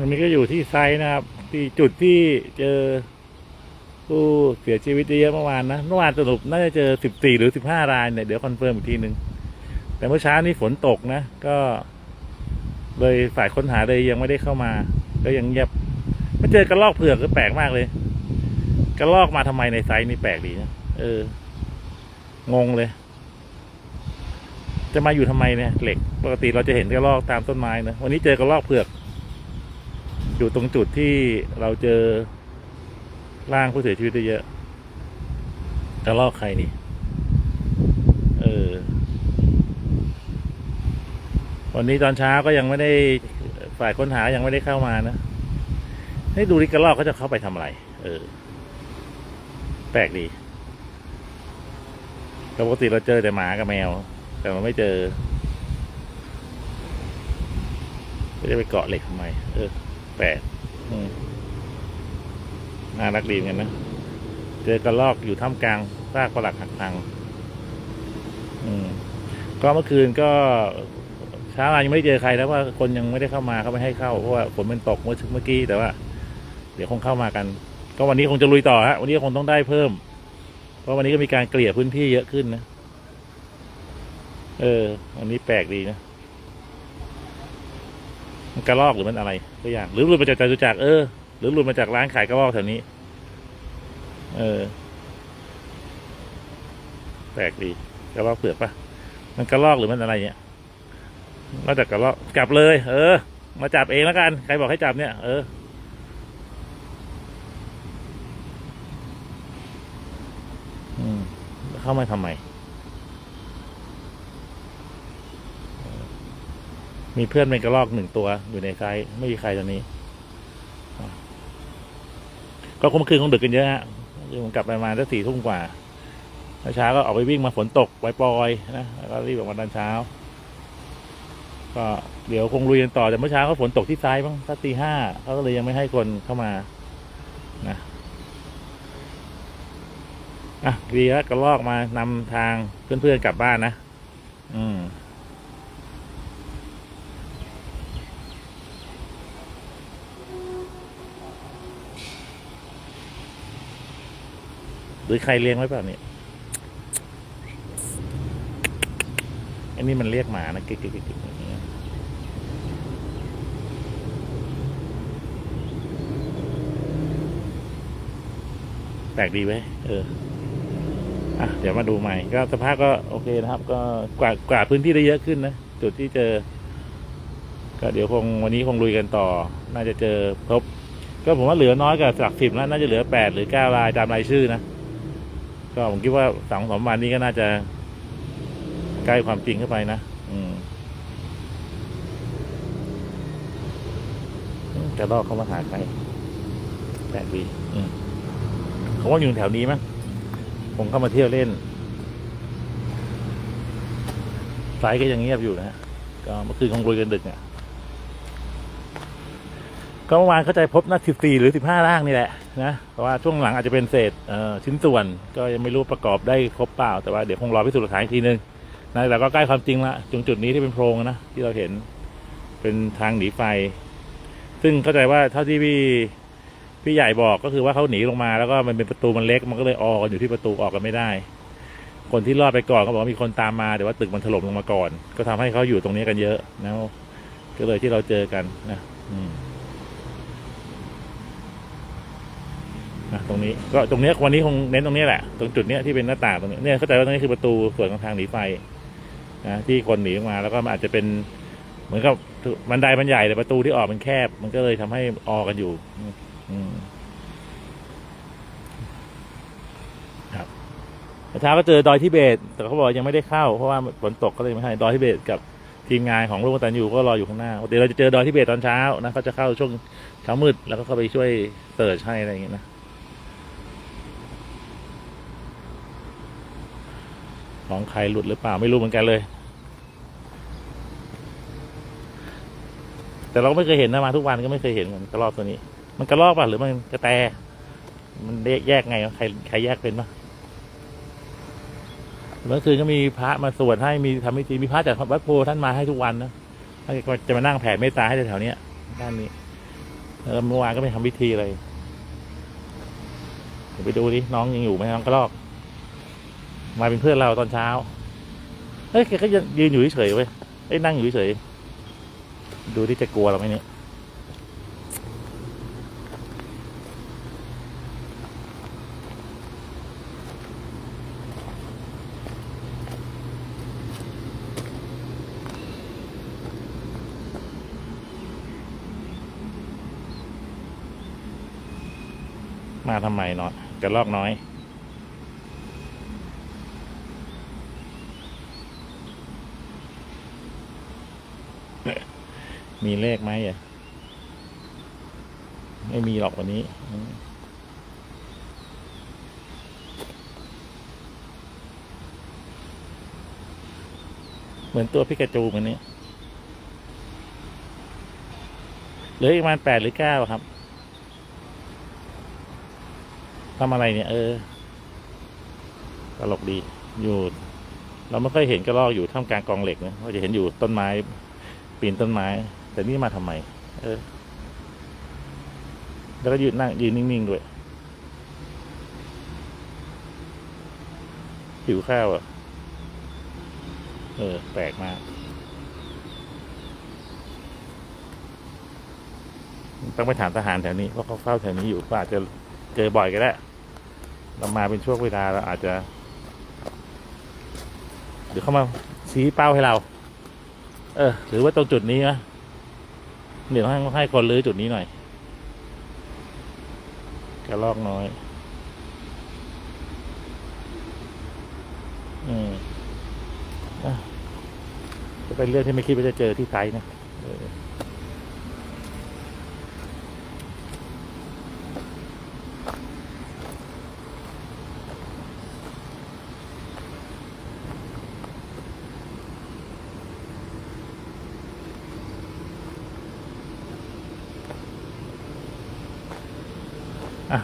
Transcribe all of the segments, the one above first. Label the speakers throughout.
Speaker 1: อันนี้ก็อยู่ที่ไซต์นะครับ ที่จุดที่เจอผู้เสียชีวิตเยอะเมื่อวานนะเมื่อวานสรุปน่าจะเจอสิบสี่หรือสิบห้ารายเนี่ยเดี๋ยวคอนเฟิร์มอีกทีหนึ่งแต่เมื่อเช้านี้ฝนตกนะ ก็ เลยฝ่ายค้นหาเลยยังไม่ได้เข้ามา ก็ยังเงียบไม่เจอกระลอกเผือกก็แปลกมากเลยกระลอกมาทำไมในไซต์นี่แปลกดีนะเออ งงเลย จะมาอยู่ทำไมเนี่ยเหล็ก ปกติเราจะเห็นกระรอกตามต้นไม้นะวันนี้เจอกระรอกเผือก อยู่ตรงจุดที่เราเจอร่างผู้เสียชีวิตเยอะกระรอกใครนี่ เออ วันนี้ตอนเช้าก็ยังไม่ได้ฝ่ายค้นหายังไม่ได้เข้ามานะ ให้ดูดิกระรอกเขาจะเข้าไปทำอะไร เออ แปลกดีปกติเราเจอแต่หมากับแมว แต่เราไม่เจอไม่ได้ไปเกาะเหล็กทำไม เออ แปลกอืมน่ารักดีเหมือนกันนะเจอกระลอกอยู่ท่ามกลางซากปลักหักพังอืมก็เมื่อคืนก็เช้ามายังไม่ได้เจอใครแล้วว่าคนยังไม่ได้เข้ามาเขาไม่ให้เข้าเพราะว่าฝนมันตกเมื่อเมื่อกี้แต่ว่า เดี๋ยวคงเข้ามากัน ก็วันนี้คงจะลุยต่อฮะวันนี้คงต้องได้เพิ่ม เพราะวันนี้ก็มีการเกลี่ยพื้นที่เยอะขึ้นนะเออวันนี้แปลกดีนะมันกระลอกหรือมันอะไรตัวอย่าง หรือหลุดมาจากจตุจักรเออหรือหลุดมาจากร้านขายกระลอกแถวนี้ เออแปลกดีกระลอกเปลือกปะมันกระลอกหรือมันอะไรเนี่ยนอกจากกระลอกจับเลย เออ มาจับเองแล้วกัน ใครบอกให้จับเนี่ย เออเข้ามาทำไม มีเพื่อนเป็นกระรอกหนึ่งตัวอยู่ในไซต์ไม่มีใครตอนนี้ ก็คงคืนคงดึกกันเยอะฮะคือผมกลับไปประมาณสักสี่ทุ่มกว่าเช้าก็ออกไปวิ่งมาฝนตกปล่อยๆนะแล้วก็รีบออกมาตอนเช้า ก็เดี๋ยวคงลุยกันต่อแต่เมื่อเช้าก็ฝนตกที่ไซต์บ้างสักตีห้าเขาก็เลยยังไม่ให้คนเข้ามานะอะดีแล้วกระลอกมานำทางเพื่อนๆกลับบ้านนะ อืม หรือใครเลี้ยงไว้เปล่าเนี่ยอันนี้มันเรียกหมานะกิ๊กกิ๊กกิ๊กอย่างเงี้ยแปลกดีไว้ยเอออะเดี๋ยวมาดูใหม่ ก็สภาพก็โอเคนะครับ ก็กวาดกวาพื้นที่ได้เยอะขึ้นนะจุดที่เจอ ก็เดี๋ยวคงวันนี้คงลุยกันต่อ น่าจะเจอครบก็ผมว่าเหลือน้อยกว่าจากสิบแล้วน่าจะเหลือแปดหรือเก้ารายตามรายชื่อนะ ก็ผมคิดว่าสองสามวันนี้ก็น่าจะใกล้ความจริงเข้าไปนะอืมจะลอกเขามาหาใครแปลกดีอืมเขาว่าอยู่แถวนี้มั้งผมเข้ามาเที่ยวเล่นสายก็ยังเงียบอยู่นะฮะก็เมื่อคืนคงรุยกันดึกเนี่ยก็เมื่อวานเข้าใจพบนะสิบสี่หรือสิบห้าร่างนี่แหละ นะเพราะว่าช่วงหลังอาจจะเป็นเศษชิ้นส่วน ก็ยังไม่รู้ประกอบได้ครบเปล่า แต่ว่าเดี๋ยวคงรอพิสูจน์หลักฐานอีกทีนึงนะแต่ก็ใกล้ความจริงละตรงจุดนี้ที่เป็นโพรงนะที่เราเห็นเป็นทางหนีไฟ ซึ่งเข้าใจว่าเท่าที่พี่พี่ใหญ่บอกก็คือว่าเขาหนีลงมาแล้วก็มันเป็นประตูมันเล็ก มันก็เลยออกกันอยู่ที่ประตูออกกันไม่ได้ คนที่รอดไปก่อนก็บอกว่ามีคนตามมาแต่ว่าตึกมันถล่มลงมาก่อน ก็ทำให้เขาอยู่ตรงนี้กันเยอะนะก็เลยที่เราเจอกันนะ อืม นะตรงนี้ก็ตรงนี้วันนี้คงเน้นตรงนี้แหละ ตรงจุดเนี้ยที่เป็นหน้าต่างตรงนี้เนี่ยเข้าใจว่าตรงนี้คือประตูส่วนของทางหนีไฟนะที่คนหนีออกมาแล้วก็อาจจะเป็น เหมือนกับบันไดมันใหญ่แต่ประตูที่ออกมันแคบ มันก็เลยทำให้ออกกันอยู่ครับเช้าก็เจอดอยทิเบต แต่เขาบอกยังไม่ได้เข้าเพราะว่าฝนตกก็เลยไม่ให้ดอยทิเบตกับทีมงานของลูกตันยูก็รออยู่ข้างหน้าเดี๋ยวเราจะเจอดอยทิเบตตอนเช้านะเขาจะเข้าช่วงเช้ามืดแล้วก็เข้าไปช่วยเสิร์ชให้อะไรอย่างเงี้ยนะ ของใครหลุดหรือเปล่าไม่รู้เหมือนกันเลย แต่เราก็ไม่เคยเห็นนะมาทุกวันก็ไม่เคยเห็นมือนกระรอกตัวนี้ มันกระรอกป่ะหรือมันกระแต มันแยกแยกไงใครใครแยกเป็นปะเมื่อคืนก็มีพระมาสวดให้มีทำพิธีมีพระจากวัดโพธิ์ท่านมาให้ทุกวันนะท่านจะมานั่งแผ่เมตตาให้แถวๆเนี้ยด้านนี้แล้วเมื่อวานก็ไปทำพิธีอะไรเดี๋ยวไปดูดิน้องยังอยู่ไหมน้องกระรอก มาเป็นเพื่อนเราตอนเช้าเฮ้ยแกก็ยืนอยู่เฉยๆเว้ยเอ้ยนั่งอยู่เฉยๆดูที่จะกลัวเราไหมเนี่ยมาทำไมเนาะกระลอกน้อย มีเลขไหมอะ ไม่มีหรอกวันนี้ เหมือนตัวพิกาจูเหมือนนี้เหลืออีกประมาณแปดหรือเก้าครับทำอะไรเนี่ย เออตลกดี อยู่ เราไม่ค่อยเห็นกระรอกอยู่ท่ามกลางกองเหล็กนะเราจะเห็นอยู่ต้นไม้ ปีนต้นไม้ แต่นี่มาทำไม เออ แล้วก็ยืนนั่งยืนนิ่งๆด้วย หิวข้าวอะ เออ แปลกมาก ต้องไปถามทหารแถวนี้เพราะเขาเฝ้าแถวนี้อยู่ก็อาจจะเจอบ่อยก็ได้เรามาเป็นช่วงเวลาเราอาจจะเดี๋ยวเขามาชี้เป้าให้เรา เออ หรือว่าตรงจุดนี้นะ เดี๋ยวให้ให้คนลื้อจุดนี้หน่อยกระลอกน้อย อืมอะจะเป็นเรื่องที่ไม่คิดว่าจะเจอที่ไซต์นะ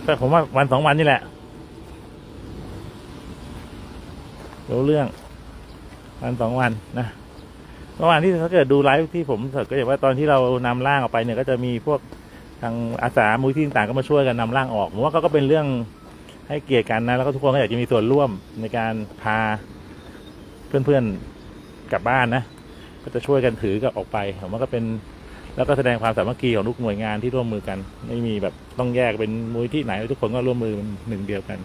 Speaker 1: แต่ผมว่าวันสองวันนี่แหละรู้เรื่องวันสองวันนะเมื่อวานที่ถ้าเกิดดูไลฟ์ที่ผมก็อย่างว่าตอนที่เรานำร่างออกไปเนี่ยก็จะมีพวกทางอาสามูลที่ต่างก็มาช่วยกันนำร่างออกผมว่าก็เป็นเรื่องให้เกียรติกันนะแล้วก็ทุกคนก็อยากจะมีส่วนร่วมในการพาเพื่อนๆกลับบ้านนะ ก็จะช่วยกันถือก็ออกไปผมว่าก็เป็น แล้วก็แสดงความสามัคคีของทุกหน่วยงานที่ร่วมมือกัน ไม่มีแบบต้องแยกเป็นมูลที่ไหน ทุกคนก็ร่วมมือเป็นหนึ่งเดียวกัน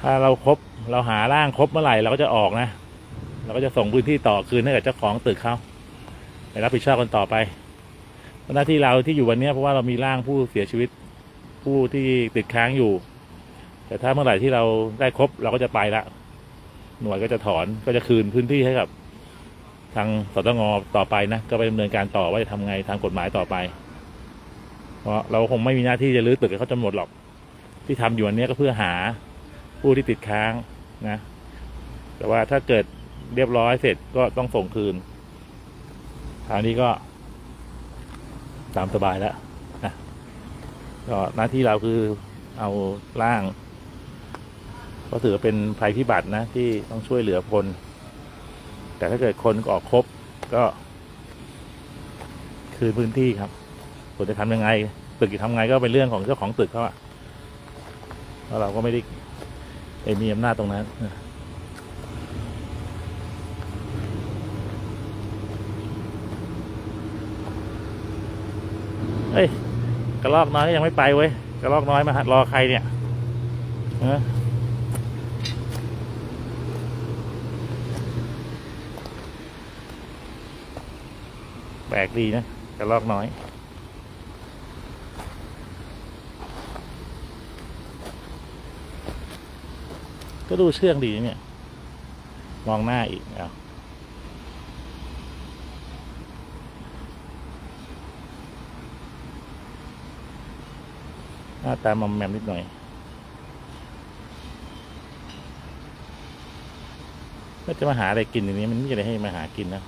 Speaker 1: ถ้าเราครบเราหาร่างครบเมื่อไหร่เราก็จะออกนะ เราก็จะส่งพื้นที่ต่อคืนให้กับเจ้าของตึกเขาไปรับผิดชอบกันต่อไปหน้าที่เราที่อยู่วันนี้เพราะว่าเรามีร่างผู้เสียชีวิตผู้ที่ติดค้างอยู่ แต่ถ้าเมื่อไหร่ที่เราได้ครบเราก็จะไปละหน่วยก็จะถอนก็จะคืนพื้นที่ให้กับ ทางสตงต่อไปนะก็ไปดำเนินการต่อว่าจะทำไงทางกฎหมายต่อไป เพราะเราคงไม่มีหน้าที่จะรื้อตึกให้เขาจนหมดหรอก ที่ทำอยู่อันนี้ก็เพื่อหาผู้ที่ติดค้างนะ แต่ว่าถ้าเกิดเรียบร้อยเสร็จก็ต้องส่งคืนคราวนี้ก็ ตามสบายแล้วนะก็หน้าที่เราคือเอาร่าง ก็ถือเป็นภัยพิบัตินะที่ต้องช่วยเหลือคน แต่ถ้าเกิดคนออกครบก็คืนพื้นที่ครับส่วนจะทำยังไง ตึกจะทำไงก็เป็นเรื่องของเจ้าของตึกเขาอะเพราะเราก็ไม่ได้เอมีอำนาจตรงนั้นเฮ้ยกระลอกน้อยยังไม่ไปเว้ยกระลอกน้อยมาหารอใครเนี่ยฮะ ปลกดีนะกระลอกน้อยก็ดูเชื่องดีเนี่ย มองหน้าอีกเอาหน้าตามอมแมมนิดหน่อย ก็จะมาหาอะไรกินอย่างนี้ มันไม่มีอะไรให้มาหากินนะ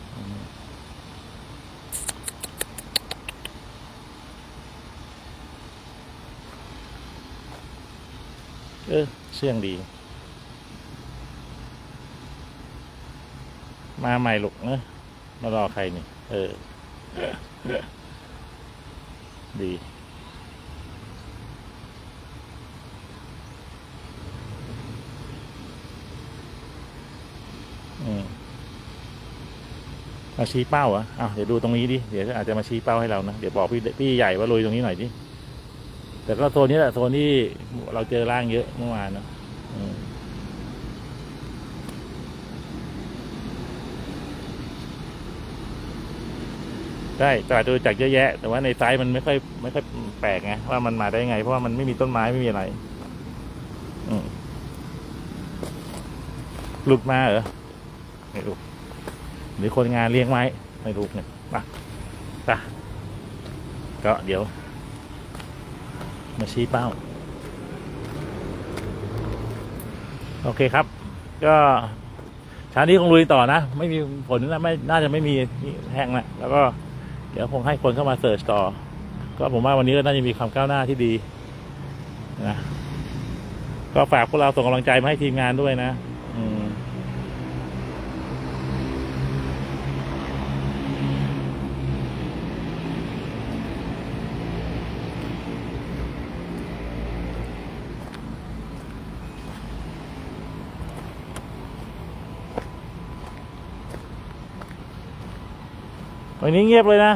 Speaker 1: เออเชื่องดี มาใหม่ลูกเนอะมารอใครนี่ เออ ดีอืมมาชี้เป้าเหรออ้าวเดี๋ยวดูตรงนี้ดิ เดี๋ยวอาจจะมาชี้เป้าให้เรานะ เดี๋ยวบอกพี่พี่ใหญ่ว่าลุยตรงนี้หน่อยดิ แต่ก็โซนนี้แหละโซนที่เราเจอร่างเยอะเมื่อวานเนอะได้ตลาดดูจากเยอะแยะ แต่ว่าในไซส์มันไม่ค่อยไม่ค่อยแปลกไงว่ามันมาได้ไง เพราะว่ามันไม่มีต้นไม้ไม่มีอะไร อืมหลุดมาเหรอไม่รู้หรือคนงานเลี้ยงไว้ไม่รู้เนี่ยมาไปก็เดี๋ยว มาชี้เป้า โอเคครับ ก็เช้านี้คงลุยต่อนะ ไม่มีฝนนะไม่น่าจะไม่มีแห้งนะแล้วก็เดี๋ยวคงให้คนเข้ามาเสิร์ชต่อ ก็ผมว่าวันนี้ก็น่าจะมีความก้าวหน้าที่ดีนะก็ฝากพวกเราส่งกำลังใจมาให้ทีมงานด้วยนะ อืม วันนี้เงียบเลยนะ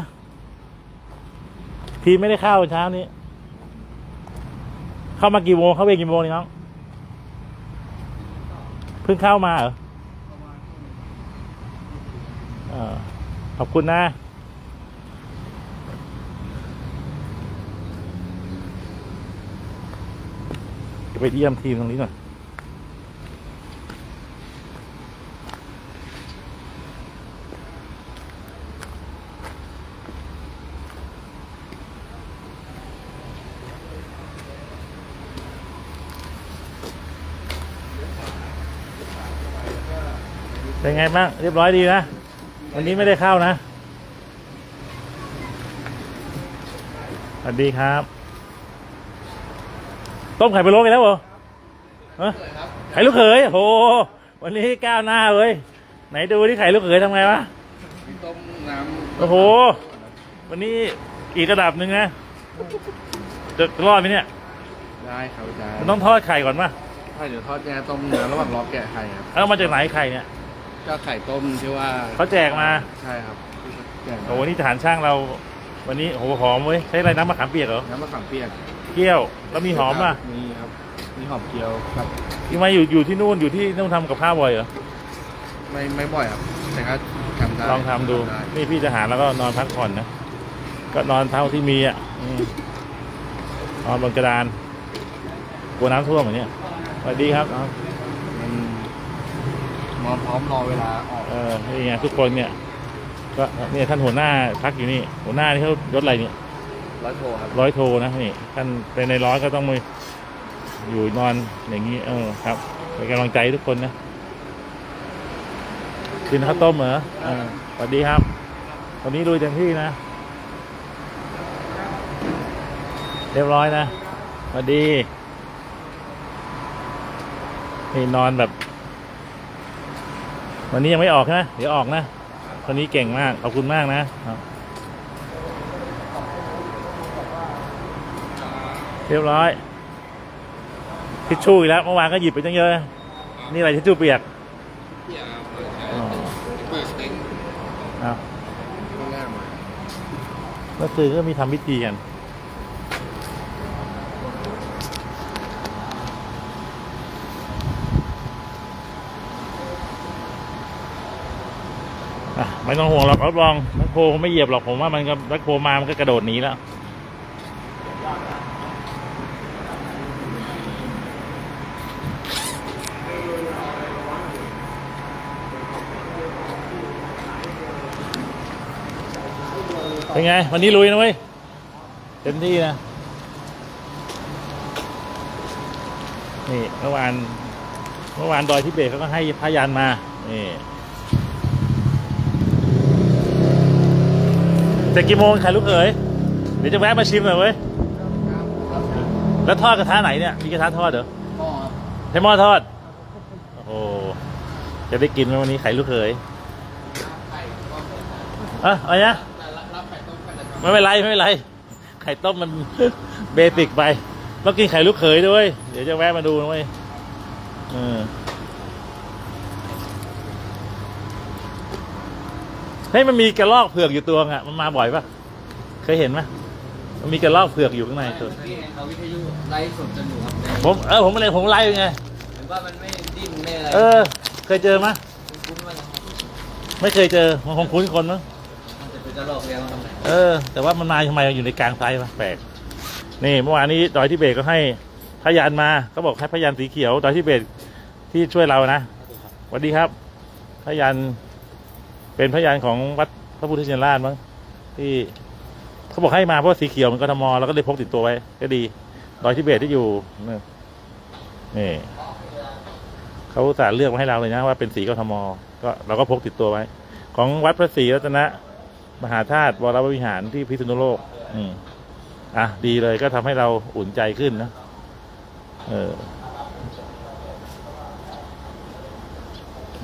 Speaker 1: ทีไม่ได้เข้าเช้านี้ เข้ามากี่โมงเข้าเวรกี่โมงนี่น้องเพิ่งเข้ามาเหรออขอบคุณนะไปเยี่ยมทีมตรงนี้หน่อย เป็นไงบ้าง เรียบร้อยดีนะ วันนี้ไม่ได้เข้านะ สวัสดีครับ ต้มไข่พะโล้กันแล้วเหรอฮะไข่ลูกเขยโอ้โห วันนี้ก้าวหน้าเลย ไหนดูที่ไข่ลูกเขยทำไงวะ
Speaker 2: ต้มน้ำ
Speaker 1: โอ้โห วันนี้อีกระดับหนึ่งนะ จะรอดไหมเนี่ย
Speaker 2: ได้ครับอาจารย์
Speaker 1: มันต้องทอดไข่ก่อนป่ะ
Speaker 2: ใช่เดี๋ยวทอดแกต้มเนื้อระหว่างรอแกะไข่ครับ
Speaker 1: เอามาจากไหนไข่เนี่ย
Speaker 2: ก็ไข่ต้มที่ว่า
Speaker 1: เขาแจกมา
Speaker 2: ใช่ครับแจกมา
Speaker 1: โอ้โหนี่ทหารช่างเรา วันนี้โอ้โหหอมเว้ยใช้อะไรน้ำมะขามเปียกเหรอ
Speaker 2: น้ำมะขามเปียก
Speaker 1: เกี๊ยวแล้วมีหอมป่ะ
Speaker 2: มีครับมีหอมเจียวครับ
Speaker 1: ที่มาอยู่อยู่ที่นู่นอยู่ที่นู่นทำกับข้าวบ่อยเหรอ
Speaker 2: ไม่ไม่บ่อยครับแต่ก็ทำได้
Speaker 1: ลองทำดู
Speaker 2: ได้
Speaker 1: นี่พี่ทหารแล้วก็นอนพักผ่อนนะก็นอนเท่าที่มีอะอืมนอนบนกระดานกลัวน้ำท่วมเหมือนเนี้ยสวัสดีครับน้อง
Speaker 2: มัน นอนพร้อมรอเวลาออก
Speaker 1: เออนี่ไงทุกคนเนี่ยก็เนี่ยท่านหัวหน้าพักอยู่นี่ หัวหน้านี่เขายศอะไรเนี่ย
Speaker 2: ร้อยโทครับ
Speaker 1: ร้อยโทนะนี่ท่านเป็นในร้อยก็ต้องมาอยู่นอนอย่างนี้ เออครับเป็นกำลังใจให้ทุกคนนะกินข้าวต้มเหรอเออสวัสดีครับวันนี้ลุยเต็มที่นะ เรียบร้อยนะสวัสดีนี่นอนแบบ วันนี้ยังไม่ออกนะเดี๋ยวออกนะคนนี้เก่งมาก ขอบคุณมากนะครับเรียบร้อย ทิชชู่อีกแล้วเมื่อวานก็หยิบไปตั้งเยอะนะนี่อะไรทิชชู่เปียก
Speaker 2: พี่อาร์ม
Speaker 1: อ๋อ
Speaker 2: เปิดเต็ง
Speaker 1: เอา
Speaker 2: ข้างหน้ามา
Speaker 1: เมื่อคืนก็มีทำพิธีกัน ไม่ต้องห่วงหรอกรับรองแมคโครไม่เหยียบหรอกผมว่ามันก็แมคโครมามันก็กระโดดหนีแล้วเป็นไง วันนี้ลุยนะเว้ยเต็มที่นะ นี่เมื่อวานเมื่อวานดอยทิเบตเขาก็ให้พายันมา นี่ จะกี่โมงขายลูกเอ๋ยเดี๋ยวจะแวะมาชิมหน่อยเว้ยแล้วทอดกระทะไหนเนี่ยมีกระทะทอดเหรอ
Speaker 2: หม้อครับ
Speaker 1: ใช้หม้อทอด โอ้โหจะได้กินไหมวันนี้ไข่ลูกเขย
Speaker 2: ไข่ต้ม
Speaker 1: อะอะไรนะ
Speaker 2: แต่รับไข่ต้มกันนะครับ
Speaker 1: ไม่เป็นไรไม่เป็นไร ไข่ต้มมันเบสิกไปต้องกินไข่ลูกเขยด้วย เดี๋ยวจะแวะมาดูนะเว้ยเออ เฮ้ยมันมีกระรอกเผือกอยู่ตัวอะ มันมาบ่อยปะเคยเห็นไหมมันมีกระรอกเผือกอยู่ข้างในตัว
Speaker 2: พี่เขาวิทยุไลฟ์สดกันอยู่ครับแต่
Speaker 1: ผมเออผมอะไรผมไล่ไง
Speaker 2: เห็นว่ามันไม่ดิ้นไม่อะไร
Speaker 1: เออ เคยเจอไหม
Speaker 2: คุ้นๆว่าอย่างนั้น
Speaker 1: ไม่เคยเจอมันคงคุ้นคนมั้ง
Speaker 2: มันจะเป็นกระรอกเรียงครับ
Speaker 1: เออ แต่ว่ามันมาทำไมอยู่ในกลางไซส์วะแปลกนี่เมื่อวานนี้ดอยที่เบตก็ให้พยานมาเขาบอกให้พยานสีเขียวดอยที่เบตที่ช่วยเรานะสวัสดีครับพยาน เป็นพยานของวัดพระพุทธชินราชมั้งที่เขาบอกให้มาเพราะสีเขียวมันกทมเราก็เลยพกติดตัวไว้ ก็ดีดอยที่เบตที่อยู่นี่เขาสาห์เลือกมาให้เราเลยนะ ว่าเป็นสีกทมก็เราก็พกติดตัวไว้ ของวัดพระศรีรัตนะ มหาธาตุวรวิหารที่พิษณุโลก อืมอะดีเลยก็ทำให้เราอุ่นใจขึ้นนะเออ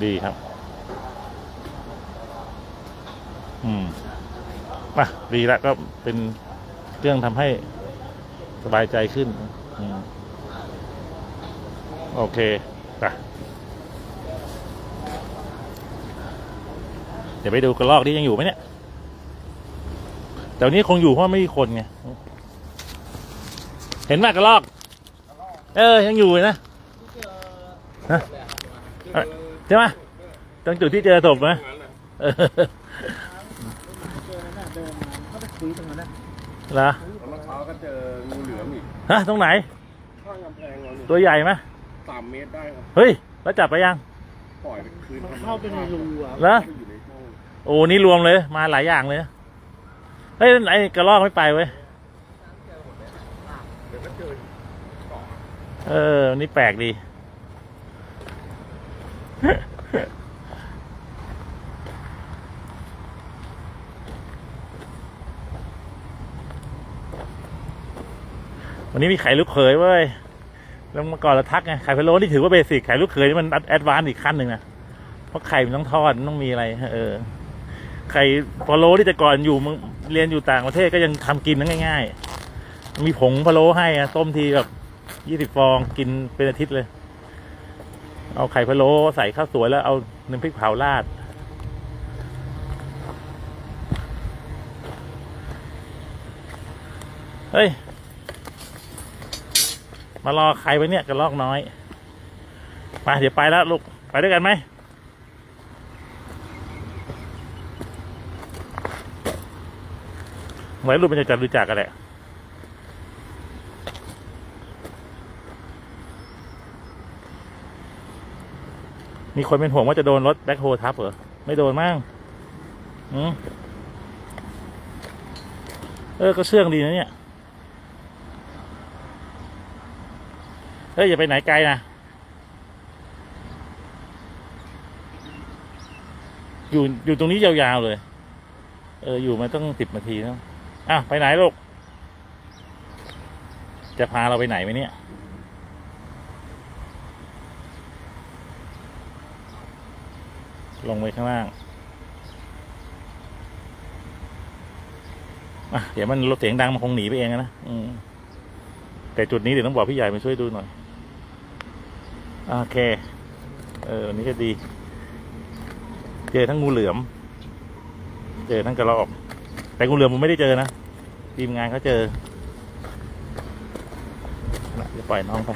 Speaker 1: ดีครับ อืมมาดีล้วก็เป็นเรื่องทำให้สบายใจขึ้น อืม โอเคไปเดี๋ยวไปดูกระลอกนี่ยังอยู่ไหมเนี่ย แต่วันนี้คงอยู่เพราะไม่มีคนไง เห็นไหมกระลอก เออ ยังอยู่เลยนะฮะใช่ไหมตรงจุดที่เจอศพไหมเออ เหรอ
Speaker 3: แล้วเมื่อเช้าก็เจองูเหลือมอีก
Speaker 1: ฮะตรงไหน
Speaker 3: ข้างกำแพงเราเนี่ย
Speaker 1: ตัวใหญ่ไหม
Speaker 3: สามเมตรได้ครับ
Speaker 1: เฮ้ย แล้วจับไปยัง
Speaker 3: ปล่อยไปคืน
Speaker 4: เข้าไปในรูอะ
Speaker 1: เหรอ
Speaker 3: ไปอยู่ในห้อง
Speaker 1: โอ้นี่รวมเลย มาหลายอย่างเลยเฮ้ยไอ้กระลอกไม่ไปเว้ย
Speaker 3: เดี๋ยวก็เจอ
Speaker 1: เออ นี่แปลกดี วันนี้มีไข่ลูกเขยเว้ย แล้วเมื่อก่อนเราทักไงไข่พะโล้นี่ถือว่าเบสิกไข่ลูกเขยนี่มันแอดวานซ์อีกขั้นหนึ่งนะเพราะไข่มันต้องทอดมันต้องมีอะไร เออ ไข่พะโล้ที่แต่ก่อนอยู่เรียนอยู่ต่างประเทศก็ยังทำกินนั่ง่าย ๆ มีผงพะโล้ให้อะต้มทีแบบยี่สิบฟองกินเป็นอาทิตย์เลย เอาไข่พะโล้ใส่ข้าวสวยแล้วเอาน้ำพริกเผาราดเฮ้ย มารอใครไปเนี่ยกระลอกน้อยมาเดี๋ยวไปแล้วลูก ไปด้วยกันไหมไว้รูปมันจะจัดรู้จักกันแหละมีคนเป็นห่วงว่าจะโดนรถแบ็คโฮทับเหรอ ไม่โดนมั้งอืมเออ ก็เชื่องดีนะเนี่ย เฮ้ยอย่าไปไหนไกลนะ อยู่อยู่ตรงนี้ยาวๆเลย เอออยู่มาต้องสิบนาทีแล้วอะไปไหนลูก จะพาเราไปไหนไหมเนี่ย ลงไปข้างล่างอะเดี๋ยวมันรถเสียงดังมันคงหนีไปเองนะอืมแต่จุดนี้เดี๋ยวต้องบอกพี่ใหญ่มาช่วยดูหน่อย โอเค เออวันนี้ก็ดี เจอทั้งงูเหลือม เจอทั้งกระรอก แต่งูเหลือมผมไม่ได้เจอนะทีมงานเขาเจอจะปล่อยน้องไป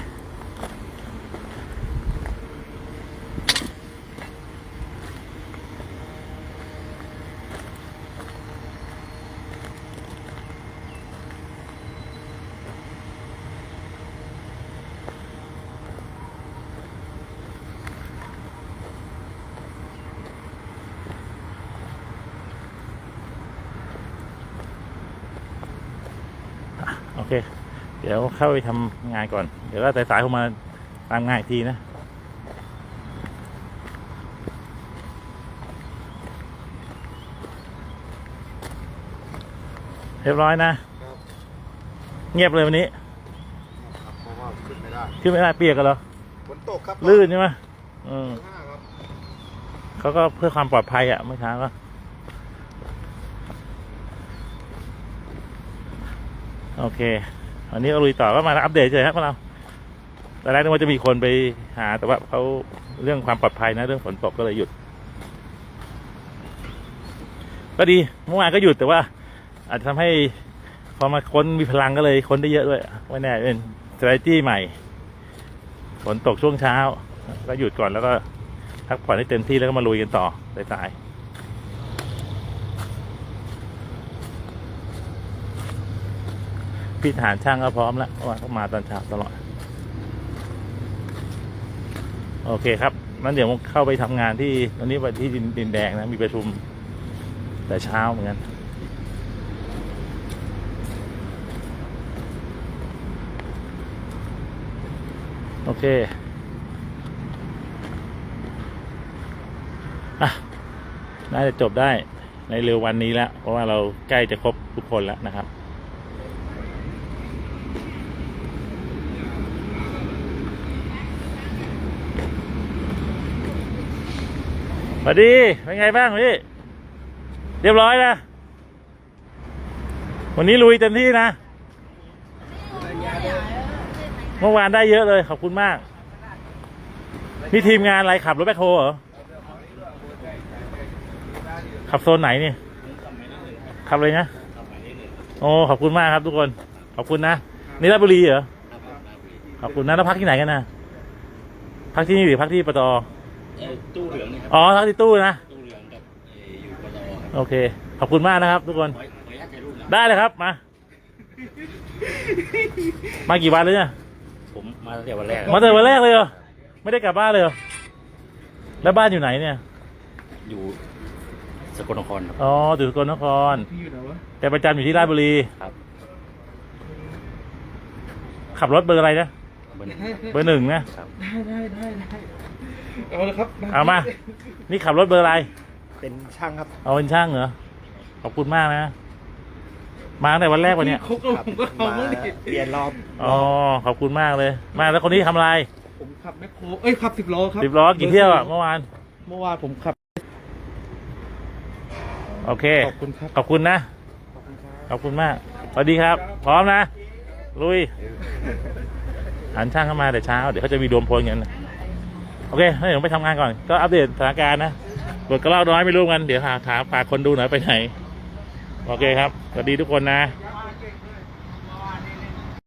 Speaker 1: โอเค เดี๋ยวเข้าไปทำงานก่อน เดี๋ยวก็สายๆเข้ามาตามงานอีกทีนะเรียบร้อยนะ เงียบเลยวันนี้
Speaker 3: ครับเพราะว่าขึ้นไม่ได้
Speaker 1: ขึ้นไม่ได้เปียกกันเหรอ
Speaker 3: ฝนตกครับ
Speaker 1: ลื่นใช่ไหมอืม
Speaker 3: ห้าครับ
Speaker 1: เขาก็เพื่อความปลอดภัยอะเมื่อเช้าก็โอเค วันนี้เราลุยต่อก็มาอัปเดตเฉยครับพวกเราตอนแรกนึกว่าจะมีคนไปหา แต่ว่าเขาเรื่องความปลอดภัยนะ เรื่องฝนตกก็เลยหยุด ก็ดีเมื่อวานก็หยุดแต่ว่า อาจจะทำให้พอมาค้นมีพลังก็เลยค้นได้เยอะด้วยไม่แน่เป็น strategy ใหม่ ฝนตกช่วงเช้า ก็หยุดก่อนแล้วก็พักผ่อนให้เต็มที่แล้วก็มาลุยกันต่อสายๆ พี่ทหารช่างก็พร้อมแล้วเพราะว่าเขามาตอนเช้าตลอด โอเคครับนั้นเดี๋ยวผมเข้าไปทำงานที่วันนี้วันที่ดินดินแดงนะ มีประชุมแต่เช้าเหมือนกันโอเคอะน่าจะจบได้ในเร็ววันนี้แล้ว เพราะว่าเราใกล้จะครบทุกคนแล้วนะครับ วัสดี เป็นไงบ้างพี่ เรียบร้อยนะวันนี้ลุยเต็มที่นะ เมื่อวานได้เยอะเลย ขอบคุณมาก นี่ทีมงานอะไรขับรถแบคโฮเหรอ ขับโซนไหนนี่ ขับเลยนะ โอ้ ขอบคุณมากครับทุกคน ขอบคุณนะ นี่ราชบุรีเหรอ ขอบคุณนะ แล้วพักที่ไหนกันนะ พักที่นี่หรือพักที่ปตอ
Speaker 2: ตู้เหลืองนี่ครับ
Speaker 1: อ๋อพักที่ตู้นะ
Speaker 2: ตู้เหลืองกับเอ่ออยู่ปตอ
Speaker 1: โอเค ขอบคุณมากนะครับ ทุกคน
Speaker 2: ขอขออนุญาตถ่ายรูปนะ
Speaker 1: ได้เลยครับ มา มากี่วันแล้วเนี่ย
Speaker 2: ผมมาตั้งแต่วันแรก
Speaker 1: มาแต่วันแรกเลยเหรอ ไม่ได้กลับบ้านเลยเหรอ แล้วบ้านอยู่ไหนเนี่ย
Speaker 2: อยู่สกลนครครับ
Speaker 1: อ๋ออยู่สกลนคร
Speaker 3: พี่อยู่ไหนวะ
Speaker 1: แต่ประจำอยู่ที่ราชบุรี
Speaker 2: ครับ
Speaker 1: ขับรถเบอร์อะไรนะ
Speaker 2: เบอร์หนึ่ง
Speaker 1: เบอร์หนึ่งนะ
Speaker 2: ครับ
Speaker 3: ได้ได้ได้ได้ เอาเลยครับ
Speaker 1: เอามา นี่ขับรถเบอร์อะไร
Speaker 3: เป็นช่างครับ
Speaker 1: เอาเป็นช่างเหรอ ขอบคุณมากนะ มาตั้งแต่วันแรกวันเนี้ย
Speaker 3: คุกผมก็เอาบ้างดิเปลี่ยนรอบ
Speaker 1: อ๋อ ขอบคุณมากเลย มาแล้วคนนี้ทำอะไร
Speaker 3: ผมขับแมคโครเอ้ยขับสิบล้อครับ
Speaker 1: สิบล้อกี่เที่ยวอะเมื่อวาน
Speaker 3: เมื่อวานผมขับ
Speaker 1: โอเค
Speaker 3: ขอบคุณครับ
Speaker 1: ขอบคุณนะ
Speaker 3: ขอบคุณครับ
Speaker 1: ขอบคุณมาก สวัสดีครับ พร้อมนะ ลุยหันช่างเข้ามาแต่เช้า เดี๋ยวเขาจะมีดวมพลกันนะ โอเคนี่ผมไปทำงานก่อน ก็อัปเดตสถานการณ์นะบทก็เล่าน้อยไม่รู้กัน เดี๋ยวหาถามฝากคนดูหน่อยไปไหน โอเคครับ สวัสดีทุกคนนะ